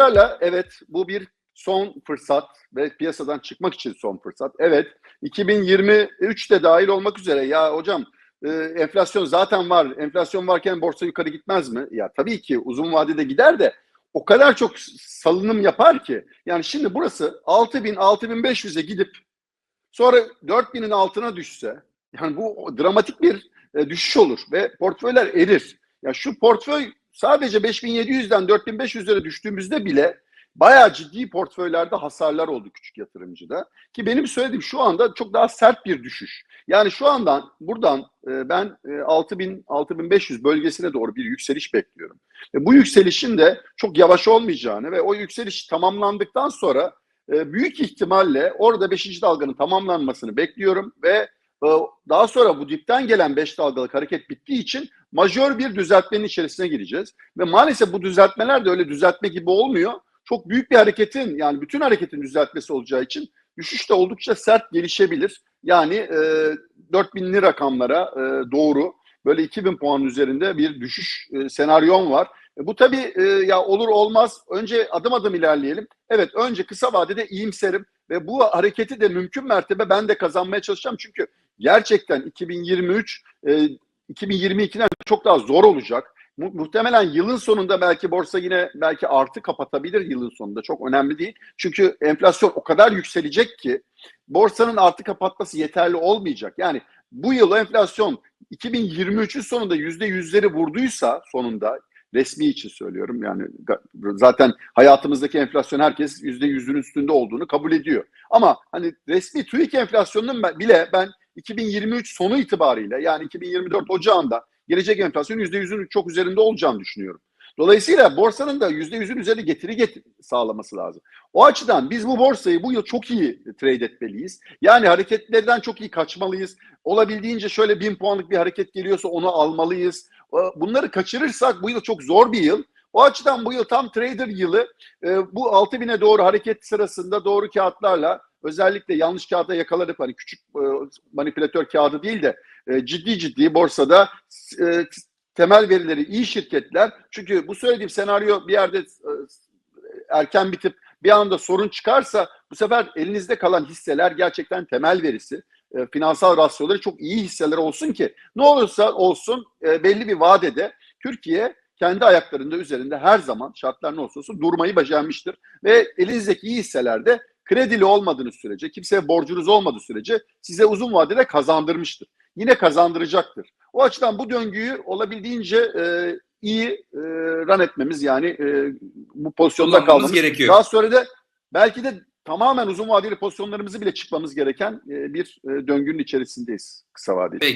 ısrarla evet bu bir son fırsat ve piyasadan çıkmak için son fırsat. Evet 2023 de dahil olmak üzere ya hocam e, enflasyon zaten var. Enflasyon varken borsa yukarı gitmez mi? Ya tabii ki uzun vadede gider de o kadar çok salınım yapar ki. Yani şimdi burası 6000 6500'e gidip sonra 4000'in altına düşse yani bu dramatik bir e, düşüş olur ve portföyler erir. Ya şu portföy sadece 5700'den 4500'lere düştüğümüzde bile bayağı ciddi portföylerde hasarlar oldu küçük yatırımcıda. Ki benim söylediğim şu anda çok daha sert bir düşüş. Yani şu andan buradan e, ben e, 6000 6500 bölgesine doğru bir yükseliş bekliyorum. Ve bu yükselişin de çok yavaş olmayacağını ve o yükseliş tamamlandıktan sonra e, büyük ihtimalle orada 5. dalganın tamamlanmasını bekliyorum ve e, daha sonra bu dipten gelen 5 dalgalık hareket bittiği için majör bir düzeltmenin içerisine gireceğiz. Ve maalesef bu düzeltmeler de öyle düzeltme gibi olmuyor. Çok büyük bir hareketin yani bütün hareketin düzeltmesi olacağı için düşüş de oldukça sert gelişebilir. Yani e, 4000'li rakamlara e, doğru böyle 2000 puan üzerinde bir düşüş e, senaryon var. E, bu tabii e, ya olur olmaz. Önce adım adım ilerleyelim. Evet önce kısa vadede iyimserim ve bu hareketi de mümkün mertebe ben de kazanmaya çalışacağım. Çünkü gerçekten 2023 e, 2022'den çok daha zor olacak. Mu- muhtemelen yılın sonunda belki borsa yine belki artı kapatabilir yılın sonunda. Çok önemli değil. Çünkü enflasyon o kadar yükselecek ki borsanın artı kapatması yeterli olmayacak. Yani bu yıl enflasyon 2023'ün sonunda yüzde yüzleri vurduysa sonunda resmi için söylüyorum yani zaten hayatımızdaki enflasyon herkes yüzde yüzün üstünde olduğunu kabul ediyor. Ama hani resmi TÜİK enflasyonunun bile ben 2023 sonu itibariyle yani 2024 Ocağı'nda gelecek enflasyon %100'ün çok üzerinde olacağını düşünüyorum. Dolayısıyla borsanın da %100'ün üzerinde getiri get sağlaması lazım. O açıdan biz bu borsayı bu yıl çok iyi trade etmeliyiz. Yani hareketlerden çok iyi kaçmalıyız. Olabildiğince şöyle bin puanlık bir hareket geliyorsa onu almalıyız. Ee, Bunları kaçırırsak bu yıl çok zor bir yıl. O açıdan bu yıl tam trader yılı. Ee, Bu 6000'e doğru hareket sırasında doğru kağıtlarla özellikle yanlış kağıda yakalanıp hani küçük e, manipülatör kağıdı değil de e, ciddi ciddi borsada e, temel verileri iyi şirketler. Çünkü bu söylediğim senaryo bir yerde e, erken bitip bir anda sorun çıkarsa bu sefer elinizde kalan hisseler gerçekten temel verisi. E, finansal rasyoları çok iyi hisseler olsun ki ne olursa olsun e, belli bir vadede Türkiye kendi ayaklarında üzerinde her zaman şartlar ne olsun durmayı başarmıştır. Ve elinizdeki iyi hisselerde kredili olmadığınız sürece, kimseye borcunuz olmadığı sürece size uzun vadede kazandırmıştır. Yine kazandıracaktır. O açıdan bu döngüyü olabildiğince e, iyi e, run etmemiz yani e, bu pozisyonda kalmamız. gerekiyor. Daha sonra da belki de tamamen uzun vadeli pozisyonlarımızı bile çıkmamız gereken e, bir e, döngünün içerisindeyiz kısa vadeli. Peki.